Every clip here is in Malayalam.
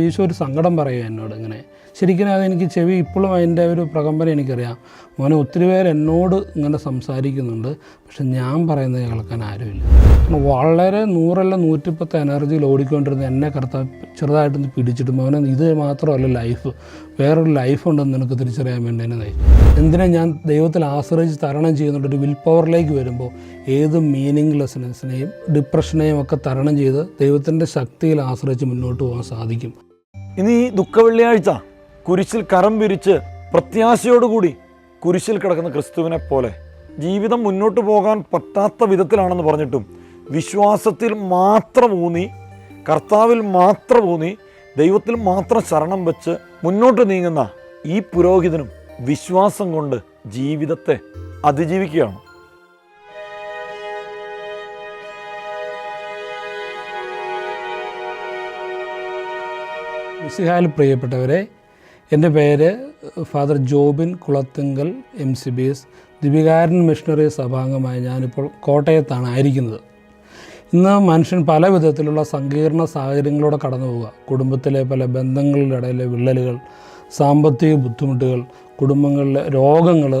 ഈശോ ഒരു സങ്കടം പറയുക എന്നോട് ഇങ്ങനെ. ശരിക്കും അതെനിക്ക് ചെവി ഇപ്പോഴും അതിന്റെ ഒരു പ്രകമ്പനം എനിക്കറിയാം. മോനെ ഒത്തിരി പേര് എന്നോട് ഇങ്ങനെ സംസാരിക്കുന്നുണ്ട്. പക്ഷെ ഞാൻ പറയുന്നത് കേൾക്കാൻ ആരുമില്ല. വളരെ നൂറല്ല നൂറ്റിപ്പത്ത് എനർജിയിൽ ഓടിക്കൊണ്ടിരുന്ന എന്നെ കറുത്ത ചെറുതായിട്ടൊന്ന് പിടിച്ചിട്ട് മോനെ ഇത് മാത്രമല്ല ലൈഫ്. വേറൊരു ലൈഫ് ഉണ്ടെന്ന് നിനക്ക് തിരിച്ചറിയാൻ വേണ്ടി എന്നെ നയിച്ചു. എന്തിനാ ഞാൻ ദൈവത്തിൽ ആശ്രയിച്ച് തരണം ചെയ്യുന്നുണ്ട്? ഒരു വിൽ പവറിലേക്ക് വരുമ്പോൾ ഏത് മീനിങ്ലെസ്നെസ്സിനെയും ഡിപ്രഷനെയും ഒക്കെ തരണം ചെയ്ത് ദൈവത്തിന്റെ ശക്തിയിൽ ആശ്രയിച്ച് മുന്നോട്ട് പോകാൻ സാധിക്കും. ഇനി ഈ ദുഃഖവെള്ളിയാഴ്ച കുരിശിൽ കരം വിരിച്ച് പ്രത്യാശയോടുകൂടി കുരിശിൽ കിടക്കുന്ന ക്രിസ്തുവിനെ പോലെ ജീവിതം മുന്നോട്ട് പോകാൻ പറ്റാത്ത വിധത്തിലാണെന്ന് പറഞ്ഞിട്ടും വിശ്വാസത്തിൽ മാത്രം ഊന്നി കർത്താവിൽ മാത്രം ഊന്നി ദൈവത്തിൽ മാത്രം ശരണം വെച്ച് മുന്നോട്ട് നീങ്ങുന്ന ഈ പുരോഹിതനും വിശ്വാസം കൊണ്ട് ജീവിതത്തെ അതിജീവിക്കുകയാണ്. മിസിഹാൽ പ്രിയപ്പെട്ടവരെ എന്റെ പേര് father Jobin Kulathunkal M C B S ദിവികാരൻ missionary സഭാംഗമായി ഞാനിപ്പോൾ കോട്ടയത്താണ് ആയിരിക്കുന്നത്. ഇന്ന് മനുഷ്യൻ പല വിധത്തിലുള്ള സങ്കീർണ സാഹചര്യങ്ങളോടെ കടന്നു പോവുക. കുടുംബത്തിലെ പല ബന്ധങ്ങളുടെ ഇടയിലെ വിള്ളലുകൾ സാമ്പത്തിക ബുദ്ധിമുട്ടുകൾ കുടുംബങ്ങളിലെ രോഗങ്ങൾ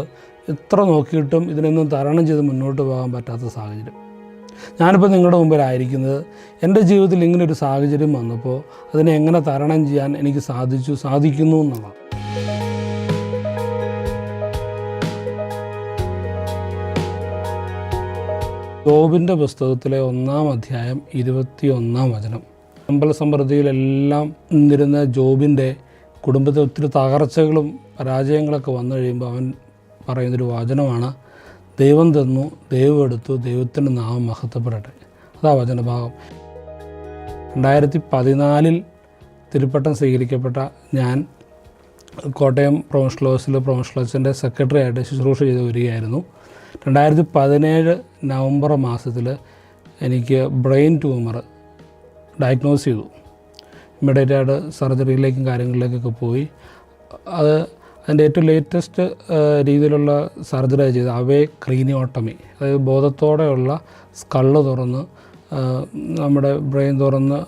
എത്ര നോക്കിയിട്ടും ഇതിനൊന്നും തരണം ചെയ്ത് മുന്നോട്ട് പോകാൻ പറ്റാത്ത സാഹചര്യം. ഞാനിപ്പോൾ നിങ്ങളുടെ മുമ്പിലായിരിക്കുന്നത്. എന്റെ ജീവിതത്തിൽ ഇങ്ങനെ ഒരു സാഹചര്യം വന്നപ്പോൾ അതിനെ എങ്ങനെ തരണം ചെയ്യാൻ എനിക്ക് സാധിച്ചു സാധിക്കുന്നു എന്നുള്ളതാണ് ജോബിന്റെ പുസ്തകത്തിലെ ഒന്നാം അധ്യായം ഇരുപത്തി ഒന്നാം വചനം. സമ്പൽ സമൃദ്ധിയിലെല്ലാം നിന്നിരുന്ന ജോബിന്റെ കുടുംബത്തിൽ ഒത്തിരി തകർച്ചകളും പരാജയങ്ങളൊക്കെ വന്നു കഴിയുമ്പോൾ അവൻ പറയുന്നൊരു വചനമാണ് ദൈവം തന്നു ദൈവം എടുത്തു ദൈവത്തിന്റെ നാമം മഹത്വപ്പെടട്ടെ. അതാ വചനഭാഗം രണ്ടായിരത്തി പതിനാലിൽ തിരുപ്പട്ടം സ്വീകരിക്കപ്പെട്ട ഞാൻ കോട്ടയം പ്രൊഫഷണൽ ഹൗസിൽ പ്രൊഫഷണൽ ഹൗസിന്റെ സെക്രട്ടറി ആയിട്ട് ശുശ്രൂഷ ചെയ്ത് വരികയായിരുന്നു. രണ്ടായിരത്തി പതിനേഴ് നവംബർ മാസത്തിൽ എനിക്ക് ബ്രെയിൻ ട്യൂമർ ഡയഗ്നോസ് ചെയ്തു. ഇമ്മീഡിയറ്റ് ആയിട്ട് സർജറിയിലേക്കും കാര്യങ്ങളിലേക്കൊക്കെ പോയി. അത് അതിന്റെ ഏറ്റവും ലേറ്റസ്റ്റ് രീതിയിലുള്ള സർജറി ചെയ്ത് അവേ ക്രീനിയോട്ടമി. അതായത് ബോധത്തോടെയുള്ള സ്കള്ള് തുറന്ന് നമ്മുടെ ബ്രെയിൻ തുറന്ന്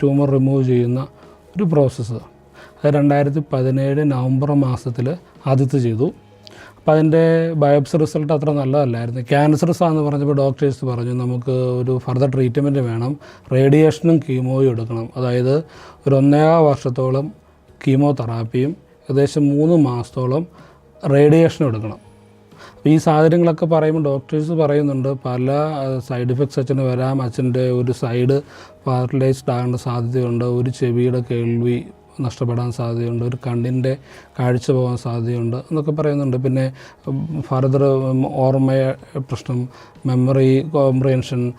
ട്യൂമർ റിമൂവ് ചെയ്യുന്ന ഒരു പ്രോസസ്സ് അത് രണ്ടായിരത്തി പതിനേഴ് നവംബർ മാസത്തിൽ ആദ്യത്തെ ചെയ്തു. അപ്പോൾ അതിന്റെ ബയോപ്സി റിസൾട്ട് അത്ര നല്ലതല്ലായിരുന്നു. ക്യാൻസർ സാന്ന് പറഞ്ഞപ്പോൾ ഡോക്ടേഴ്സ് പറഞ്ഞു നമുക്ക് ഒരു ഫർദർ ട്രീറ്റ്മെന്റ് വേണം. റേഡിയേഷനും കീമോയും എടുക്കണം. അതായത് ഒരു ഒന്നേകാ വർഷത്തോളം കീമോ തെറാപ്പിയും ഏകദേശം മൂന്ന് മാസത്തോളം റേഡിയേഷൻ എടുക്കണം. ഈ സാഹചര്യങ്ങളൊക്കെ പറയുമ്പോൾ ഡോക്ടേഴ്സ് പറയുന്നുണ്ട് പല സൈഡ് ഇഫക്ട്സ് അച്ഛന് വരാം അച്ഛന്റെ ഒരു സൈഡ് പാരലൈസ്ഡ് ആകേണ്ട സാധ്യതയുണ്ട് ഒരു ചെവിയുടെ കേൾവി നഷ്ടപ്പെടാൻ സാധ്യതയുണ്ട് ഒരു കണ്ണിന്റെ കാഴ്ച പോകാൻ സാധ്യതയുണ്ട് എന്നൊക്കെ പറയുന്നുണ്ട്. പിന്നെ ഫർദർ ഓർമ്മ പ്രശ്നം മെമ്മറി കോംപ്രിഹെൻഷൻ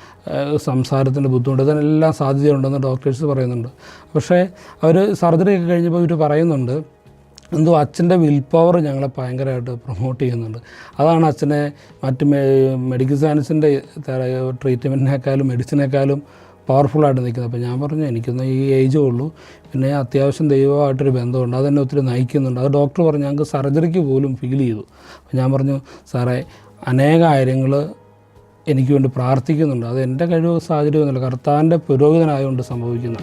സംസാരത്തിന്റെ ബുദ്ധിമുട്ട് ഇതിനെല്ലാം സാധ്യതയുണ്ടെന്ന് ഡോക്ടേഴ്സ് പറയുന്നുണ്ട്. പക്ഷേ അവർ സർജറി ഒക്കെ കഴിഞ്ഞപ്പോൾ ഇവർ പറയുന്നുണ്ട് എന്തോ അച്ഛന്റെ വിൽ പവർ ഞങ്ങളെ ഭയങ്കരമായിട്ട് പ്രൊമോട്ട് ചെയ്യുന്നുണ്ട്. അതാണ് അച്ഛനെ മറ്റ് മെഡിക്കൽ സയൻസിന്റെ ട്രീറ്റ്മെന്റിനേക്കാളും മെഡിസിനേക്കാളും പവർഫുള്ളായിട്ട് നിൽക്കുന്നത്. അപ്പോൾ ഞാൻ പറഞ്ഞു എനിക്കൊന്നും ഈ ഏജേ ഉള്ളൂ. പിന്നെ അത്യാവശ്യം ദൈവമായിട്ടൊരു ബന്ധമുണ്ട്. അതെന്നെ ഒത്തിരി നയിക്കുന്നുണ്ട്. അത് ഡോക്ടർ പറഞ്ഞു ഞങ്ങൾക്ക് സർജറിക്ക് പോലും ഫീൽ ചെയ്തു. അപ്പോൾ ഞാൻ പറഞ്ഞു സാറേ അനേക കാര്യങ്ങൾ എനിക്ക് വേണ്ടി പ്രാർത്ഥിക്കുന്നുണ്ട്. അത് എന്റെ കഴിവ് സാഹചര്യമൊന്നുമില്ല. കർത്താവിന്റെ പുരോഹിതനായതുകൊണ്ട് സംഭവിക്കുന്ന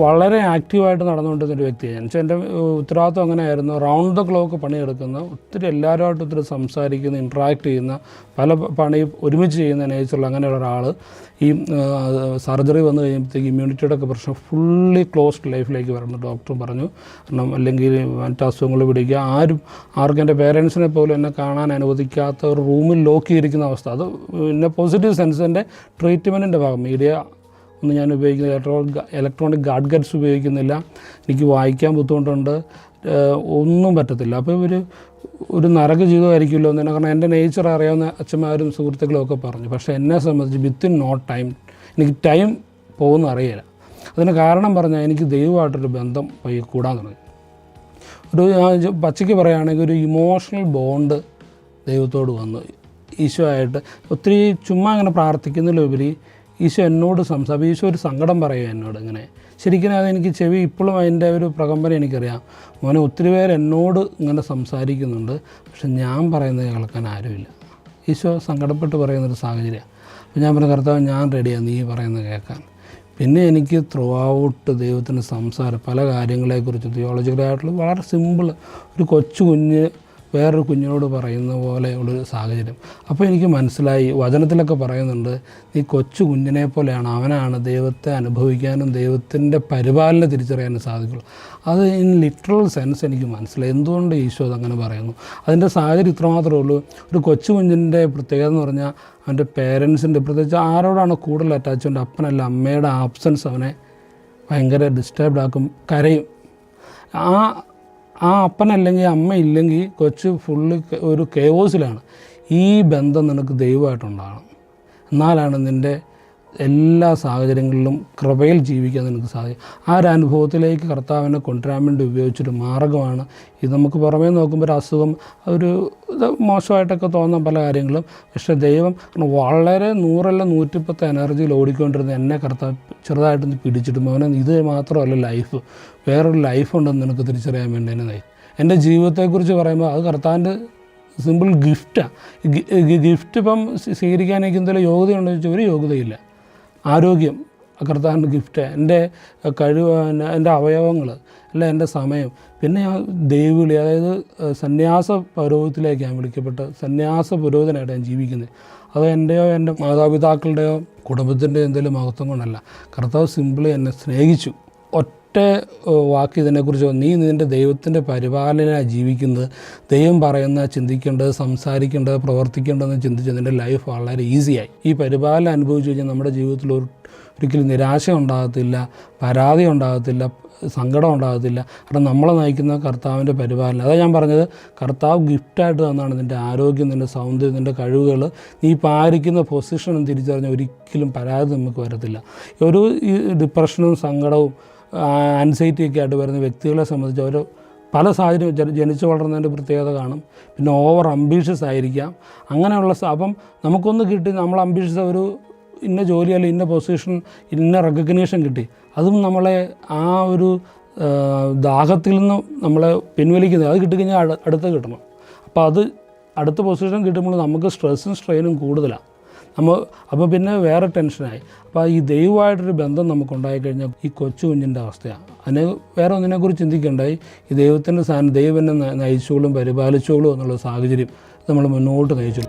വളരെ ആക്റ്റീവായിട്ട് നടന്നുകൊണ്ടിരുന്ന ഒരു വ്യക്തിയാണ് എന്നുവെച്ചാൽ വെച്ചാൽ എന്റെ ഉത്തരവാദിത്വം അങ്ങനെയായിരുന്നു. റൗണ്ട് ദ ക്ലോക്ക് പണിയെടുക്കുന്ന ഒത്തിരി എല്ലാവരുമായിട്ട് ഒത്തിരി സംസാരിക്കുന്ന ഇൻട്രാക്ട് ചെയ്യുന്ന പല പണി ഒരുമിച്ച് ചെയ്യുന്ന നേച്ചറിൽ അങ്ങനെയുള്ള ഒരാൾ ഈ സർജറി വന്നു കഴിയുമ്പോഴത്തേക്ക് ഇമ്മ്യൂണിറ്റിയുടെ ഒക്കെ പ്രശ്നം ഫുള്ളി ക്ലോസ്ഡ് ലൈഫിലേക്ക് വരണം ഡോക്ടറും പറഞ്ഞു. കാരണം അല്ലെങ്കിൽ മറ്റ് അസുഖങ്ങൾ പിടിക്കുക ആരും ആർക്കും എന്റെ പേരൻസിനെ പോലും എന്നെ കാണാൻ അനുവദിക്കാത്ത ഒരു റൂമിൽ ലോക്ക് ചെയ്തിരിക്കുന്ന അവസ്ഥ. അത് പിന്നെ പോസിറ്റീവ് സെൻസിന്റെ ട്രീറ്റ്മെന്റിന്റെ ഭാഗം. മീഡിയ ഒന്നും ഞാൻ ഉപയോഗിക്കുന്നില്ല ഇലക്ട്രോണിക് ഇലക്ട്രോണിക് ഗഡ്സ് ഉപയോഗിക്കുന്നില്ല. എനിക്ക് വായിക്കാൻ ബുദ്ധിമുട്ടുണ്ട്. ഒന്നും പറ്റത്തില്ല. അപ്പോൾ ഇവർ ഒരു നരക ജീവിതമായിരിക്കുമല്ലോ എന്ന് കാരണം എന്റെ നേച്ചർ അറിയാവുന്ന അച്ഛന്മാരും സുഹൃത്തുക്കളും ഒക്കെ പറഞ്ഞു. പക്ഷേ എന്നെ സംബന്ധിച്ച് വിത്തിൻ നോട്ട് ടൈം എനിക്ക് ടൈം പോകുന്ന അറിയില്ല. അതിന് കാരണം പറഞ്ഞാൽ എനിക്ക് ദൈവമായിട്ടൊരു ബന്ധം പോയി കൂടാൻ തുടങ്ങി. ഒരു പച്ചയ്ക്ക് പറയുകയാണെങ്കിൽ ഒരു ഇമോഷണൽ ബോണ്ട് ദൈവത്തോട് വന്നു. ഈശോ ആയിട്ട് ഒത്തിരി ചുമ്മാ അങ്ങനെ പ്രാർത്ഥിക്കുന്നതിലുപരി ഈശോ എന്നോട് സംസാരിക്കും ഈശോ ഒരു സങ്കടം പറയും എന്നോട് ഇങ്ങനെ. ശരിക്കും അതെനിക്ക് ചെവി ഇപ്പോഴും അതിന്റെ ഒരു പ്രകമ്പനം എനിക്കറിയാം. മോനെ ഒത്തിരി പേര് എന്നോട് ഇങ്ങനെ സംസാരിക്കുന്നുണ്ട്. പക്ഷെ ഞാൻ പറയുന്നത് കേൾക്കാൻ ആരുമില്ല. ഈശോ സങ്കടപ്പെട്ട് പറയുന്നൊരു സാഹചര്യമാണ് അപ്പോൾ ഞാൻ പറഞ്ഞ കർത്താവ് ഞാൻ റെഡിയാണ് നീ പറയുന്നത് കേൾക്കാൻ. പിന്നെ എനിക്ക് ത്രൂ ഔട്ട് ദൈവത്തിന്റെ സംസാരം പല കാര്യങ്ങളെക്കുറിച്ച് തിയോളജിക്കലായിട്ടുള്ള വളരെ സിമ്പിൾ ഒരു കൊച്ചു കുഞ്ഞ് വേറൊരു കുഞ്ഞിനോട് പറയുന്ന പോലെ ഉള്ളൊരു സാഹചര്യം. അപ്പോൾ എനിക്ക് മനസ്സിലായി വചനത്തിലൊക്കെ പറയുന്നുണ്ട് ഈ കൊച്ചു കുഞ്ഞിനെ പോലെയാണ് അവനാണ് ദൈവത്തെ അനുഭവിക്കാനും ദൈവത്തിന്റെ പരിപാലനം തിരിച്ചറിയാനും സാധിക്കുള്ളൂ. അത് ഇൻ ലിറ്ററൽ സെൻസ് എനിക്ക് മനസ്സിലായി. എന്തുകൊണ്ട് ഈശോ അതങ്ങനെ പറയുന്നു? അതിന്റെ സാഹചര്യം ഇത്രമാത്രമേ ഉള്ളൂ. ഒരു കൊച്ചു കുഞ്ഞിന്റെ പ്രത്യേകത എന്ന് പറഞ്ഞാൽ അവന്റെ പേരൻസിന്റെ പ്രത്യേകിച്ച് ആരോടാണ് കൂടുതൽ അറ്റാച്ച്മെന്റ് അപ്പനല്ല അമ്മയുടെ ആബ്സൻസ് അവനെ ഭയങ്കര ഡിസ്റ്റർബ്ഡ് ആക്കും കരയും. ആ ആ അപ്പനല്ലെങ്കിൽ അമ്മ ഇല്ലെങ്കിൽ കൊച്ച് ഫുള്ള് ഒരു കേവോസിലാണ് ഈ ബന്ധം നിനക്ക് ദൈവമായിട്ടുണ്ടാകണം എന്നാലാണ് നിന്റെ എല്ലാ സാഹചര്യങ്ങളിലും കൃപയിൽ ജീവിക്കാൻ നിനക്ക് സാധിക്കും. ആ ഒരു അനുഭവത്തിലേക്ക് കർത്താവിനെ കൊണ്ടുവരാൻ വേണ്ടി ഉപയോഗിച്ചൊരു മാർഗമാണ്. ഇത് നമുക്ക് പുറമേ നോക്കുമ്പോൾ ഒരു അസുഖം ഒരു മോശമായിട്ടൊക്കെ തോന്നാം പല കാര്യങ്ങളും. പക്ഷേ ദൈവം വളരെ നൂറല്ല നൂറ്റിപ്പത്ത് എനർജിയിൽ ഓടിക്കൊണ്ടിരുന്ന എന്നെ കർത്താവ് ചെറുതായിട്ടൊന്ന് പിടിച്ചിട്ട് മോനെ ഇത് മാത്രമല്ല ലൈഫ്. വേറൊരു ലൈഫ് ഉണ്ടെന്ന് നിനക്ക് തിരിച്ചറിയാൻ വേണ്ടി തന്നെ എന്റെ ജീവിതത്തെക്കുറിച്ച് പറയുമ്പോൾ അത് കർത്താവിന്റെ സിമ്പിൾ ഗിഫ്റ്റാണ് ഗിഫ്റ്റ് ഇപ്പം സ്വീകരിക്കാനേക്ക് എന്തെങ്കിലും യോഗ്യതയുണ്ടോ ചോദിച്ചാൽ ഒരു യോഗ്യതയില്ല. ആരോഗ്യം കർത്താവിന്റെ ഗിഫ്റ്റ് എന്റെ കഴിവ് എന്റെ അവയവങ്ങൾ അല്ല എന്റെ സമയം. പിന്നെ ഞാൻ ദൈവവിളി അതായത് സന്യാസ പൗരോഹിത്യത്തിലേക്ക് ഞാൻ വിളിക്കപ്പെട്ട് സന്യാസ പുരോഹിതനായിട്ട് ഞാൻ ജീവിക്കുന്നത് അത് എന്റെയോ എന്റെ മാതാപിതാക്കളുടെയോ കുടുംബത്തിന്റെയോ എന്തെങ്കിലും മഹത്വം കൊണ്ടല്ല. കർത്താവ് സിമ്പിളി എന്നെ സ്നേഹിച്ചു. ഒറ്റ ഏഹ്, വാക്ക് ഇതിനെക്കുറിച്ച് നീ നിന്റെ ദൈവത്തിന്റെ പരിപാലനാണ് ജീവിക്കുന്നത് ദൈവം പറയുന്ന ചിന്തിക്കേണ്ടത് സംസാരിക്കേണ്ടത് പ്രവർത്തിക്കേണ്ടതെന്ന് ചിന്തിച്ച് നിന്റെ ലൈഫ് വളരെ ഈസിയായി ഈ പരിപാലനം അനുഭവിച്ചു കഴിഞ്ഞാൽ നമ്മുടെ ജീവിതത്തിൽ ഒരു ഒരിക്കലും നിരാശ ഉണ്ടാകത്തില്ല പരാതി ഉണ്ടാകത്തില്ല സങ്കടം ഉണ്ടാകത്തില്ല. കാരണം നമ്മളെ നയിക്കുന്ന കർത്താവിന്റെ പരിപാലനം. അതാണ് ഞാൻ പറഞ്ഞത് കർത്താവ് ഗിഫ്റ്റായിട്ട് തന്നാണ് നിന്റെ ആരോഗ്യം നിന്റെ സൗന്ദര്യം നിന്റെ കഴിവുകൾ നീ പാലിക്കുന്ന പൊസിഷനും തിരിച്ചറിഞ്ഞാൽ ഒരിക്കലും പരാതി നമുക്ക് വരത്തില്ല. ഒരു ഡിപ്രഷനും സങ്കടവും ആൻസൈറ്റി ഒക്കെ ആയിട്ട് വരുന്ന വ്യക്തികളെ സംബന്ധിച്ച് അവർ പല സാഹചര്യം ജന- ജനിച്ചു വളർന്നതിന്റെ പ്രത്യേകത കാണും. പിന്നെ ഓവർ അംബീഷ്യസ് ആയിരിക്കാം. അങ്ങനെയുള്ള അപ്പം നമുക്കൊന്ന് കിട്ടി നമ്മൾ അംബീഷ്യസ് ഒരു ഇന്ന ജോലി അല്ലെങ്കിൽ ഇന്ന പൊസിഷൻ ഇന്ന റെക്കഗ്നേഷൻ കിട്ടി. അതും നമ്മളെ ആ ഒരു ദാഹത്തിൽ നിന്ന് നമ്മളെ പിൻവലിക്കുന്നത് അത് കിട്ടിക്കഴിഞ്ഞാൽ അട- അടുത്ത് കിട്ടണം. അപ്പോൾ അത് അടുത്ത പൊസിഷൻ കിട്ടുമ്പോൾ നമുക്ക് സ്ട്രെസ്സും സ്ട്രെയിനും കൂടുതലാണ് നമ്മൾ അപ്പോൾ പിന്നെ വേറെ ടെൻഷനായി. അപ്പോൾ ഈ ദൈവമായിട്ടൊരു ബന്ധം നമുക്ക് ഉണ്ടായിക്കഴിഞ്ഞാൽ ഈ കൊച്ചു കുഞ്ഞിന്റെ അവസ്ഥയാണ് അതിനെ വേറെ ഒന്നിനെക്കുറിച്ച് ചിന്തിക്കേണ്ടായി. ഈ ദൈവത്തിന്റെ സാധനം ദൈവം എന്നെ നയിച്ചോളും പരിപാലിച്ചോളും എന്നുള്ള സാഹചര്യം നമ്മൾ മുന്നോട്ട് നയിച്ചു.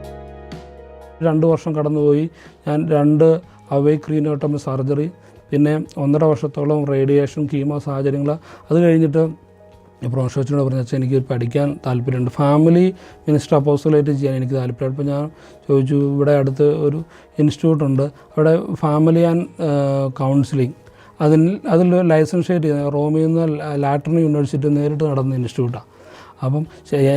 രണ്ട് വർഷം കടന്നുപോയി. ഞാൻ രണ്ട് അവേ ക്രീനോട്ടം സർജറി പിന്നെ ഒന്നര വർഷത്തോളം റേഡിയേഷൻ കീമോ സാഹചര്യങ്ങൾ. അത് കഴിഞ്ഞിട്ട് പ്രൊഫഷനോട് പറഞ്ഞു വെച്ചാൽ എനിക്ക് പഠിക്കാൻ താല്പര്യമുണ്ട്. ഫാമിലി മിനിസ്റ്റർ അപ്പോസലേറ്റ് ചെയ്യാൻ എനിക്ക് താല്പര്യം അപ്പോൾ ഞാൻ ചോദിച്ചു ഇവിടെ അടുത്ത് ഒരു ഇൻസ്റ്റിറ്റ്യൂട്ട് ഉണ്ട്. അവിടെ ഫാമിലി ആൻഡ് കൗൺസിലിംഗ് അതിൽ അതിൽ ലൈസൻഷ്യേറ്റ് ചെയ്യുന്നത് റോമിൽ നിന്ന് ലാറ്റർ യൂണിവേഴ്സിറ്റി നേരിട്ട് നടന്ന ഇൻസ്റ്റിറ്റ്യൂട്ടാണ് അപ്പം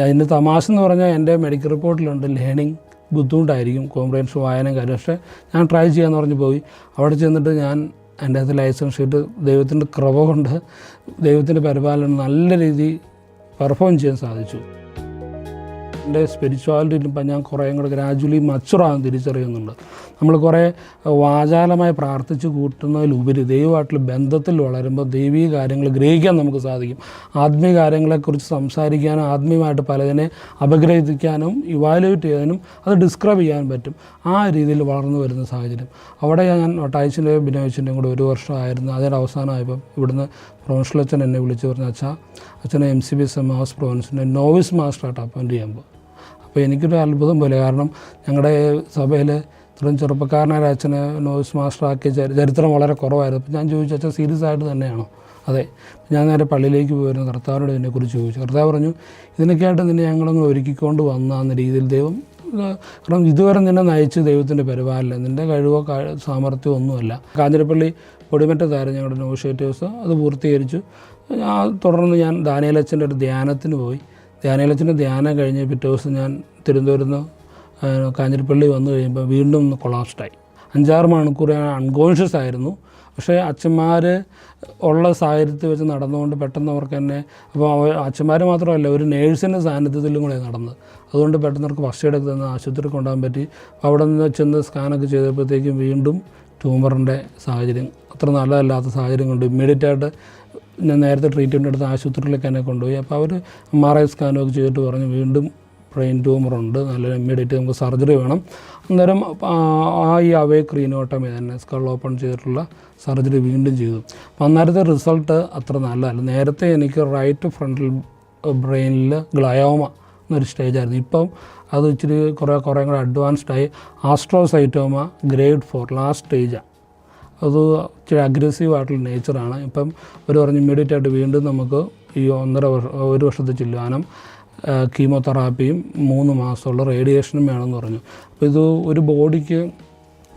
അതിന്റെ തമാശ എന്ന് പറഞ്ഞാൽ എന്റെ മെഡിക്കൽ റിപ്പോർട്ടിലുണ്ട് ലേണിംഗ് ബുദ്ധിമുട്ടായിരിക്കും. കോംപ്രഹെൻഷൻ വായന കാര്യം പക്ഷേ ഞാൻ ട്രൈ ചെയ്യാമെന്ന് പറഞ്ഞ് പോയി. അവിടെ ചെന്നിട്ട് ഞാൻ എന്റെ അകത്ത് ലൈസൻസ് ഷീറ്റ് ദൈവത്തിന്റെ കൃപ കൊണ്ട് ദൈവത്തിന്റെ പരിപാലനം നല്ല രീതിയിൽ പെർഫോം ചെയ്യാൻ സാധിച്ചു. എന്റെ സ്പിരിച്വാലിറ്റി ഞാൻ കുറേ കൂടെ ഗ്രാജുവലി മച്ചുറാകാൻ തിരിച്ചറിയുന്നുണ്ട്. നമ്മൾ കുറേ വാചാലമായി പ്രാർത്ഥിച്ച് കൂട്ടുന്നതിലുപരി ദൈവമായിട്ടുള്ള ബന്ധത്തിൽ വളരുമ്പോൾ ദൈവീക കാര്യങ്ങൾ ഗ്രഹിക്കാൻ നമുക്ക് സാധിക്കും. ആത്മീയ കാര്യങ്ങളെക്കുറിച്ച് സംസാരിക്കാനും ആത്മീയമായിട്ട് പലതിനെ അപഗ്രഹിക്കാനും ഇവാലുവേറ്റ് ചെയ്യാനും അത് ഡിസ്ക്രൈബ് ചെയ്യാനും പറ്റും. ആ രീതിയിൽ വളർന്നു വരുന്ന സാഹചര്യം. അവിടെ ഞാൻ ഒട്ടാഴ്ചന്റെയും ബിനോയിച്ചിന്റെയും കൂടെ ഒരു വർഷമായിരുന്നു. അതിന്റെ അവസാനമായപ്പം ഇവിടുന്ന് പ്രൊഫഷണൽ അച്ഛൻ എന്നെ വിളിച്ച് പറഞ്ഞ അച്ഛാ അച്ഛനെ M C B S M house പ്രൊഫൻസിന്റെ novice മാസ്റ്ററായിട്ട് അപ്പോയിന്റ് ചെയ്യുമ്പോൾ അപ്പോൾ എനിക്കൊരു അത്ഭുതം പോലെ. കാരണം ഞങ്ങളുടെ സഭയിൽ ഇത്രയും ചെറുപ്പക്കാരനായ അച്ഛനെ നോയ്സ് മാസ്റ്ററാക്കിയ ചരി- ചരിത്രം വളരെ കുറവായിരുന്നു. അപ്പോൾ ഞാൻ ചോദിച്ചു അച്ഛൻ സീരിയസ് ആയിട്ട് തന്നെയാണോ? അതെ. ഞാൻ നേരെ പള്ളിയിലേക്ക് പോയിരുന്നു. കർത്താവിനോട് ഇതിനെക്കുറിച്ച് ചോദിച്ചു. കർത്താവ് പറഞ്ഞു ഇതിനൊക്കെയായിട്ട് നിന്നെ ഞങ്ങളങ്ങ് ഒരുക്കിക്കൊണ്ട് വന്ന രീതിയിൽ ദൈവം കാരണം ഇതുവരെ നിന്നെ നയിച്ച് ദൈവത്തിന്റെ പരിപാലനം നിന്റെ കഴിവോ സാമർഥ്യമോ ഒന്നുമല്ല. കാഞ്ഞിരപ്പള്ളി പൊടിമറ്റത്തായിരുന്നു ഞങ്ങളുടെ നോഷേറ്റേഴ്സ്. അത് പൂർത്തീകരിച്ചു. തുടർന്ന് ഞാൻ ദാനിയലച്ഛന്റെ ഒരു ധ്യാനത്തിന് പോയി. ധ്യാനയലച്ചന്റെ ധ്യാനം കഴിഞ്ഞ് പിറ്റേ ദിവസം ഞാൻ തിരുവനന്തപുരത്ത് നിന്ന് കാഞ്ഞിരപ്പള്ളി വന്നു കഴിയുമ്പോൾ വീണ്ടും ഒന്ന് കൊളാപ്സ്ഡായി അഞ്ചാറ് മണിക്കൂർ ഞാൻ അൺകോൺഷ്യസ് ആയിരുന്നു. പക്ഷേ അച്ഛന്മാർ ഉള്ള സാഹചര്യത്തിൽ വെച്ച് നടന്നുകൊണ്ട് പെട്ടെന്ന് അവർക്ക് തന്നെ അപ്പോൾ അച്ഛന്മാർ മാത്രമല്ല ഒരു നേഴ്സിന്റെ സാന്നിധ്യത്തിലും കൂടെ നടന്നത്. അതുകൊണ്ട് പെട്ടെന്ന് അവർക്ക് ഫസ്റ്റ് എയ്ഡ് ഒക്കെ തന്ന് കൊണ്ടുപോകാൻ പറ്റി. അപ്പോൾ അവിടെ നിന്ന് ചെന്ന് സ്കാനൊക്കെ ചെയ്തപ്പോഴത്തേക്കും വീണ്ടും ട്യൂമറിന്റെ സാഹചര്യം അത്ര നല്ലതല്ലാത്ത സാഹചര്യം കൊണ്ട് ഇമ്മീഡിയറ്റ് ആയിട്ട് ഞാൻ നേരത്തെ ട്രീറ്റ്മെന്റ് എടുത്ത ആശുപത്രിയിലേക്ക് എന്നെ കൊണ്ടുപോയി. അപ്പോൾ അവർ എം ആർ ഐ സ്കാനൊക്കെ ചെയ്തിട്ട് പറഞ്ഞു വീണ്ടും ബ്രെയിൻ ട്യൂമറുണ്ട് നല്ല ഇമ്മീഡിയറ്റ് നമുക്ക് സർജറി വേണം. അന്നേരം ആ ഈ അവേ ക്രീനോട്ടമി തന്നെ സ്കൾ ഓപ്പൺ ചെയ്തിട്ടുള്ള സർജറി വീണ്ടും ചെയ്തു. അപ്പോൾ അന്നേരത്തെ റിസൾട്ട് അത്ര നല്ലതല്ല. നേരത്തെ എനിക്ക് റൈറ്റ് ഫ്രണ്ടൽ ബ്രെയിനിൽ ഗ്ലയോമ എന്നൊരു സ്റ്റേജായിരുന്നു ഇപ്പം അത് ഇച്ചിരി കുറേ കുറേ കൂടെ അഡ്വാൻസ്ഡായി ആസ്ട്രോസൈറ്റോമ ഗ്രേഡ് ഫോർ ലാസ്റ്റ് സ്റ്റേജാണ് അത് ഇച്ചിരി അഗ്രസീവ് ആയിട്ടുള്ള നേച്ചറാണ് ഇപ്പം ഒരു പറഞ്ഞ് ഇമ്മീഡിയറ്റ് ആയിട്ട് വീണ്ടും നമുക്ക് ഈ ഒന്നര വർഷം ഒരു വർഷത്തെ ചില്ലുവാനം കീമോതെറാപ്പിയും മൂന്ന് മാസമുള്ള റേഡിയേഷനും വേണമെന്ന് പറഞ്ഞു. അപ്പോൾ ഇത് ഒരു ബോഡിക്ക്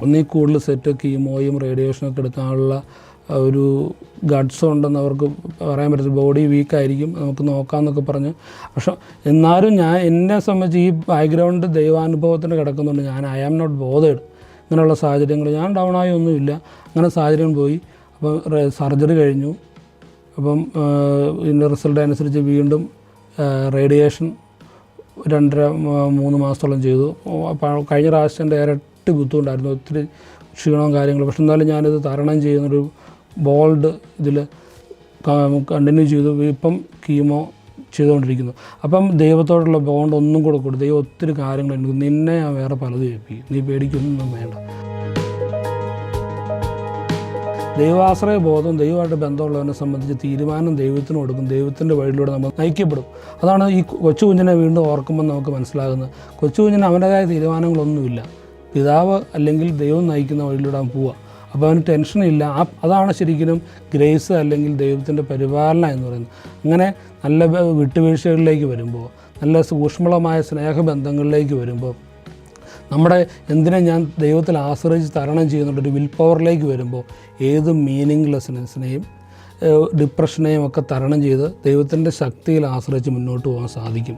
ഒന്നീ കൂടുതൽ സെറ്റ് കീമോയും റേഡിയേഷനും ഒക്കെ എടുക്കാനുള്ള ഒരു ഗഡ്സ് ഉണ്ടെന്ന് അവർക്ക് പറയാൻ പറ്റും ബോഡി വീക്കായിരിക്കും നമുക്ക് നോക്കാമെന്നൊക്കെ പറഞ്ഞ്. പക്ഷെ എന്നാലും ഞാൻ എന്നെ സംബന്ധിച്ച് ഈ ബാക്ക്ഗ്രൗണ്ട് ദൈവാനുഭവത്തിന് കിടക്കുന്നുണ്ട്. ഞാൻ ഐ ആം നോട്ട് ബോധേഡ് ഇങ്ങനെയുള്ള സാഹചര്യങ്ങൾ. ഞാൻ ഡൗൺ ആയി ഒന്നുമില്ല. അങ്ങനെ സാഹചര്യം പോയി. അപ്പോൾ സർജറി കഴിഞ്ഞു. അപ്പം ഇതിന്റെ റിസൾട്ട് അനുസരിച്ച് വീണ്ടും റേഡിയേഷൻ രണ്ടര മൂന്ന് മാസത്തോളം ചെയ്തു. അപ്പോൾ കഴിഞ്ഞ പ്രാവശ്യം എന്റെ ഇരട്ടി ബുദ്ധിമുട്ടായിരുന്നു ഒത്തിരി ക്ഷീണവും കാര്യങ്ങളും. പക്ഷെ എന്നാലും ഞാനിത് തരണം ചെയ്യുന്നൊരു ബോൾഡ് ഇതിൽ കണ്ടിന്യൂ ചെയ്തു. ഇപ്പം കീമോ ചെയ്തുകൊണ്ടിരിക്കുന്നു. അപ്പം ദൈവത്തോടുള്ള ബോണ്ട് ഒന്നും കൂടെ കൊടുത്തു ദൈവം ഒത്തിരി കാര്യങ്ങൾ എനിക്ക് നിന്നെ ഞാൻ വേറെ പലത് ഏൽപ്പിക്കും. നീ പേടിക്കൊന്നും വേണ്ട. ദൈവാശ്രയ ബോധം ദൈവമായിട്ട് ബന്ധമുള്ളവനെ സംബന്ധിച്ച് തീരുമാനം ദൈവത്തിന് കൊടുക്കും. ദൈവത്തിന്റെ വഴിയിലൂടെ നമ്മൾ നയിക്കപ്പെടും. അതാണ് ഈ കൊച്ചു കുഞ്ഞിനെ വീണ്ടും ഓർക്കുമ്പോൾ നമുക്ക് മനസ്സിലാകുന്നത്. കൊച്ചു കുഞ്ഞിന് അവന്റേതായ തീരുമാനങ്ങളൊന്നുമില്ല. പിതാവ് അല്ലെങ്കിൽ ദൈവം നയിക്കുന്ന വഴിയിലൂടെ അവൻ പോവുക. അപ്പോൾ അവന് ടെൻഷനില്ല ആ അതാണ് ശരിക്കും ഗ്രേസ് അല്ലെങ്കിൽ ദൈവത്തിന്റെ പരിപാലന എന്ന് പറയുന്നത്. അങ്ങനെ നല്ല വിട്ടുവീഴ്ചകളിലേക്ക് വരുമ്പോൾ നല്ല സൂക്ഷ്മളമായ സ്നേഹബന്ധങ്ങളിലേക്ക് വരുമ്പോൾ നമ്മുടെ എന്തിനെ ഞാൻ ദൈവത്തിൽ ആശ്രയിച്ച് തരണം ചെയ്യുന്നുണ്ട് ഒരു വിൽ പവറിലേക്ക് വരുമ്പോൾ ഏത് മീനിങ്ലെസ്നെസ്സിനെയും ഡിപ്രഷനെയും ഒക്കെ തരണം ചെയ്ത് ദൈവത്തിന്റെ ശക്തിയിൽ ആശ്രയിച്ച് മുന്നോട്ട് പോകാൻ സാധിക്കും.